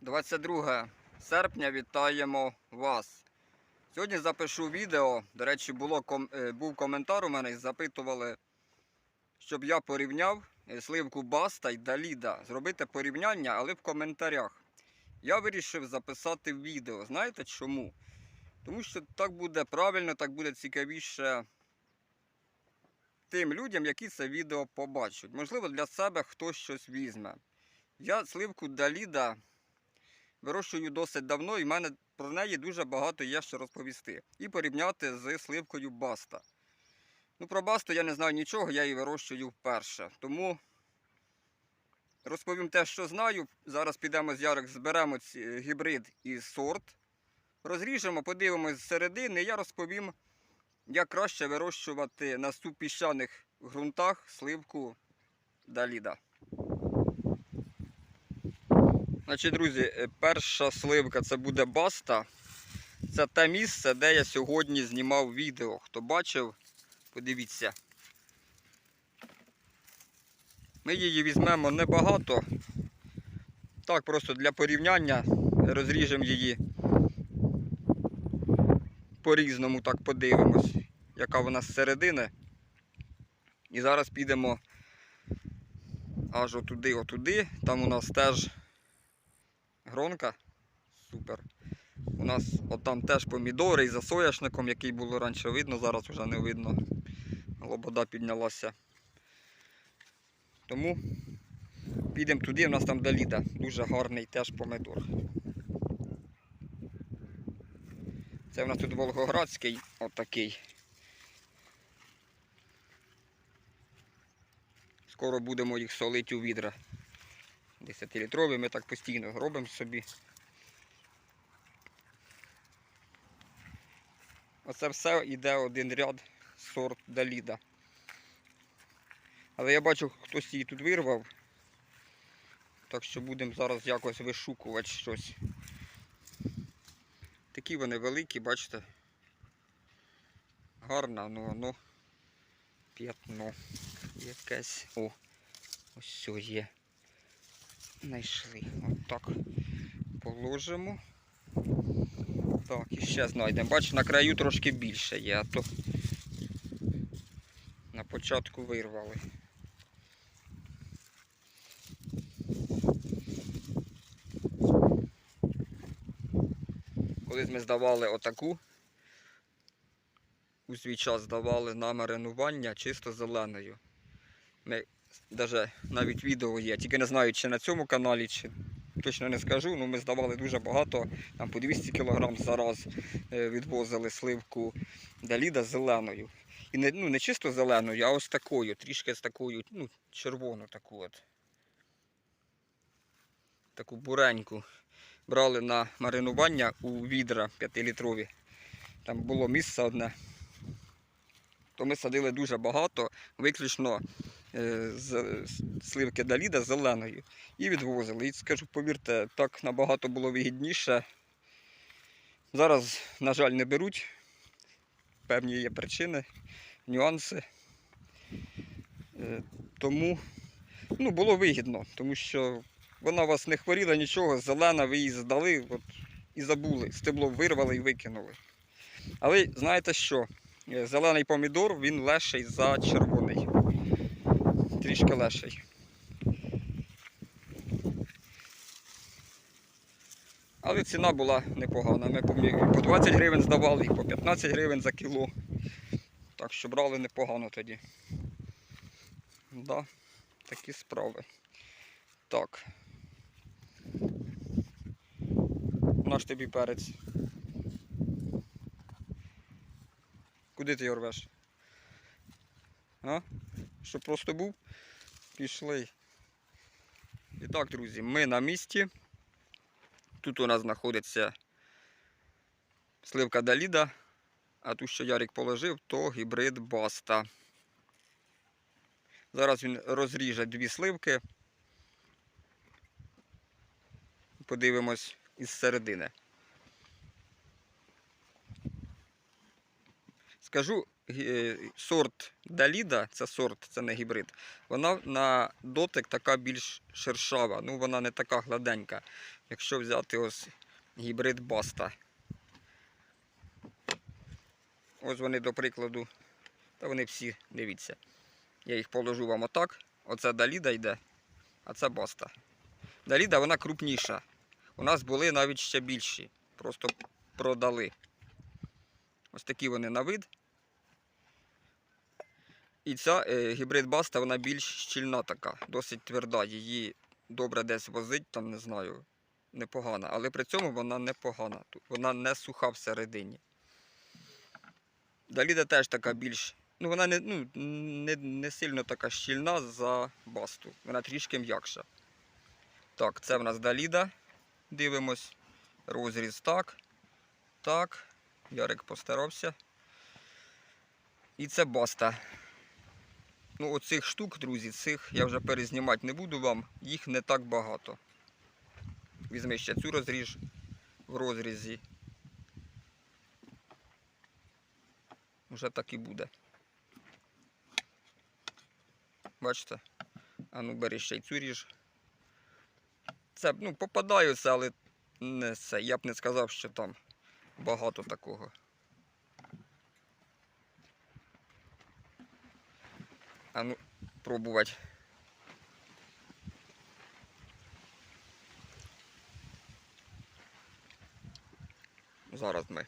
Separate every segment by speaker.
Speaker 1: 22 серпня вітаємо вас. Сьогодні запишу відео. До речі, було, е, був коментар у мене запитували, щоб я порівняв е, сливку Баста і Даліда. Зробити порівняння, але в коментарях. Я вирішив записати відео. Знаєте чому? Тому що так буде правильно, так буде цікавіше тим людям, які це відео побачать. Можливо, для себе хтось щось візьме. Я сливку Даліда вирощую досить давно, і в мене про неї дуже багато є що розповісти. І порівняти з сливкою Баста. Ну, про Басту я не знаю нічого, я її вирощую вперше. Тому розповім те, що знаю. Зараз підемо з Ярик, зберемо е, гібрид і сорт. Розріжемо, подивимось з середини, я розповім, як краще вирощувати на супіщаних ґрунтах сливку Даліда. Значить, друзі, е, перша сливка це буде баста. Це те місце, де я сьогодні знімав відео. Хто бачив, подивіться. Ми її візьмемо небагато. Так, просто для порівняння розріжемо її по-різному, так подивимось, яка вона з середини. І зараз підемо аж отуди, отуди. Там у нас теж гронка. Супер. У нас отам теж помідори і за соняшником, який було раніше видно, зараз вже не видно. Лобода піднялася. Тому підемо туди, у нас там Даліда. Дуже гарний теж помидор. Це у нас тут Волгоградський, отакий. Скоро будемо їх солити у відра. 10-літрові ми так постійно робимо собі. Оце все йде один ряд сорт Даліда. Але я бачу, хтось її тут вирвав. Так що будемо зараз якось вишукувати щось. Такі вони великі, бачите. Гарно, ну воно п'ятно. Якесь. О, ось все є. Знайшли. От так положимо. Так, і ще знайдемо. Бачите, на краю трошки більше є, а то на початку вирвали. Колись ми здавали отаку, у свій час здавали на маринування чисто зеленою. Ми даже навіть відео є, тільки не знаю, чи на цьому каналі, чи точно не скажу. Ну ми здавали дуже багато, там по 200 кг за раз е, відвозили сливку Даліда зеленою. І не, ну, не чисто зеленою, а ось такою, трішки з такою, ну, червону таку от. Таку буреньку. Брали на маринування у відра 5-літрові. Там було місце одне. То ми садили дуже багато, виключно сливки Даліда зеленою. І відвозили. І скажу, повірте, так набагато було вигідніше. Зараз, на жаль, не беруть. Певні є причини, нюанси. Е, Тому ну, було вигідно, тому що вона у вас не хворіла нічого, зелена, ви її здали от, і забули. Стебло вирвали і викинули. Але знаєте що? Е, Зелений помідор він легший за червоний. Трішки легший. Але ціна була непогана. Ми по 20 гривень здавали і по 15 гривень за кіло. Так що брали непогано тоді. Да, такі справи. Так. Наш тобі перець. Куди ти його рвеш? А? Щоб просто був? Пішли. І так, друзі, ми на місці. Тут у нас знаходиться сливка Даліда, а тут, що Ярик положив, то гібрид Баста. Зараз він розріже дві сливки. Подивимось із середини. Скажу сорт Даліда, це сорт, це не гібрид, вона на дотик така більш шершава, ну вона не така гладенька. Якщо взяти ось гібрид Баста. Ось вони, до прикладу, та вони всі, дивіться. Я їх положу вам отак. Оце Даліда йде, а це Баста. Даліда вона крупніша. У нас були навіть ще більші. Просто продали. Ось такі вони на вид. І ця е, гібрид Баста, вона більш щільна така, досить тверда. Її добре десь возить, там не знаю, непогана. Але при цьому вона непогана. Тут Вона не суха всередині. Даліда теж така більш. Ну, вона не, ну, не, не сильно така щільна за басту. Вона трішки м'якша. Так, це в нас Даліда. Дивимось. Розріз так. Так. Ярик постарався. І це баста. Ну, оцих штук, друзі, цих я вже перезнімати не буду вам. Їх не так багато. Візьми ще цю розріж в розрізі. Вже так і буде. Бачите? А ну бери ще й цю ріж. Це, ну, попадаються, але не це. Я б не сказав, що там багато такого. А ну, пробувати. Зараз ми.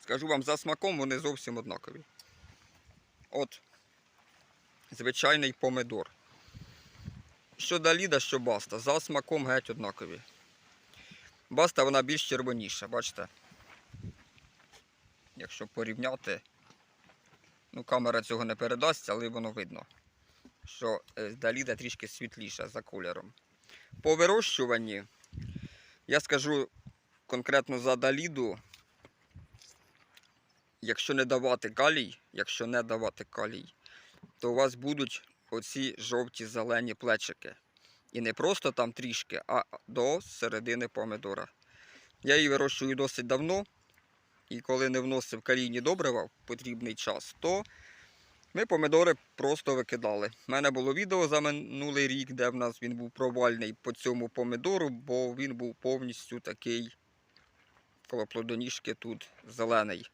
Speaker 1: Скажу вам, за смаком вони зовсім однакові. От звичайний помидор. Що Даліда, що баста, за смаком геть однакові. Баста вона більш червоніша, бачите? Якщо порівняти, ну камера цього не передасть, але воно видно, що е, Даліда трішки світліша за кольором. По вирощуванні, я скажу конкретно за Даліду, якщо не давати калій, якщо не давати калій, то у вас будуть оці жовті зелені плечики. І не просто там трішки, а до середини помидора. Я її вирощую досить давно. І коли не вносив калійні добрива в потрібний час, то ми помидори просто викидали. У мене було відео за минулий рік, де в нас він був провальний по цьому помидору, бо він був повністю такий коло плодоніжки тут зелений.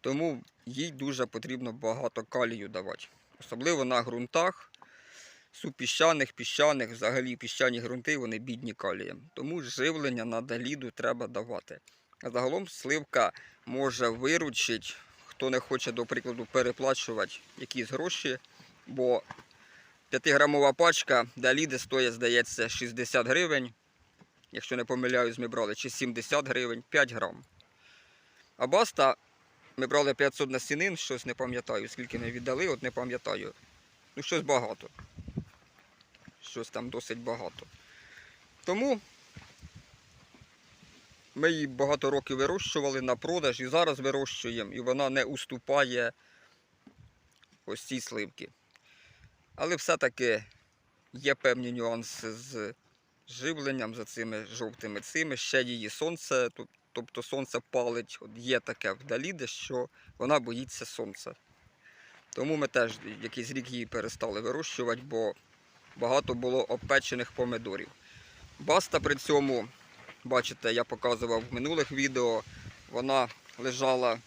Speaker 1: Тому їй дуже потрібно багато калію давати. Особливо на ґрунтах супіщаних, піщаних, взагалі піщані ґрунти, вони бідні калієм. Тому живлення на даліду треба давати. Загалом сливка може виручити, хто не хоче, до прикладу, переплачувати якісь гроші, бо 5-грамова пачка даліди стоїть, здається, 60 гривень. Якщо не помиляюсь, ми брали чи 70 гривень, 5 грам. А баста ми брали 500 насінин, щось не пам'ятаю, скільки ми віддали, от не пам'ятаю. Ну, щось багато. Щось там досить багато. Тому ми її багато років вирощували на продаж і зараз вирощуємо, і вона не уступає ось цій сливки. Але все-таки є певні нюанси з живленням за цими жовтими цими. Ще її сонце, тобто сонце палить. От є таке вдалі, де що вона боїться сонця. Тому ми теж якийсь рік її перестали вирощувати, бо багато було обпечених помидорів. Баста при цьому, бачите, я показував в минулих відео, вона лежала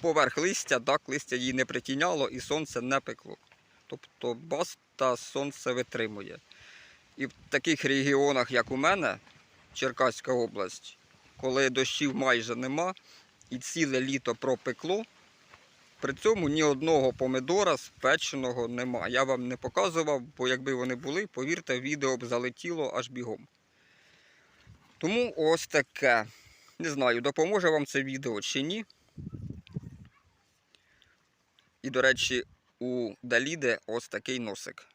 Speaker 1: поверх листя, так, листя її не притіняло і сонце не пекло. Тобто баста сонце витримує. І в таких регіонах, як у мене, Черкаська область, коли дощів майже нема і ціле літо пропекло, при цьому ні одного помидора спеченого нема. Я вам не показував, бо якби вони були, повірте, відео б залетіло аж бігом. Тому ось таке. Не знаю, допоможе вам це відео чи ні. І, до речі, у Даліде ось такий носик.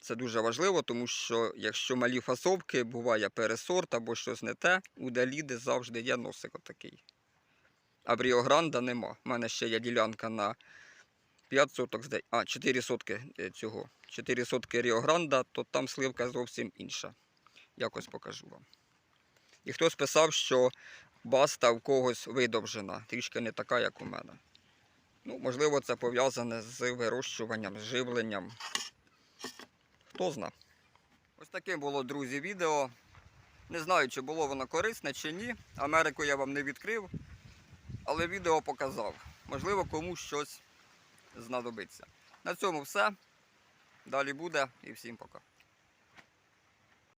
Speaker 1: Це дуже важливо, тому що якщо малі фасовки, буває пересорт або щось не те, у Даліди завжди є носик отакий. А в Ріогранда нема. У мене ще є ділянка на 5 соток, а 4 сотки е, цього. 4 сотки Ріо то там сливка зовсім інша. Якось покажу вам. І хтось писав, що баста в когось видовжена, трішки не така, як у мене. Ну, можливо, це пов'язане з вирощуванням, з живленням. Хто зна. Ось таке було, друзі, відео. Не знаю, чи було воно корисне чи ні. Америку я вам не відкрив, але відео показав. Можливо, комусь щось знадобиться. На цьому все. Далі буде і всім пока.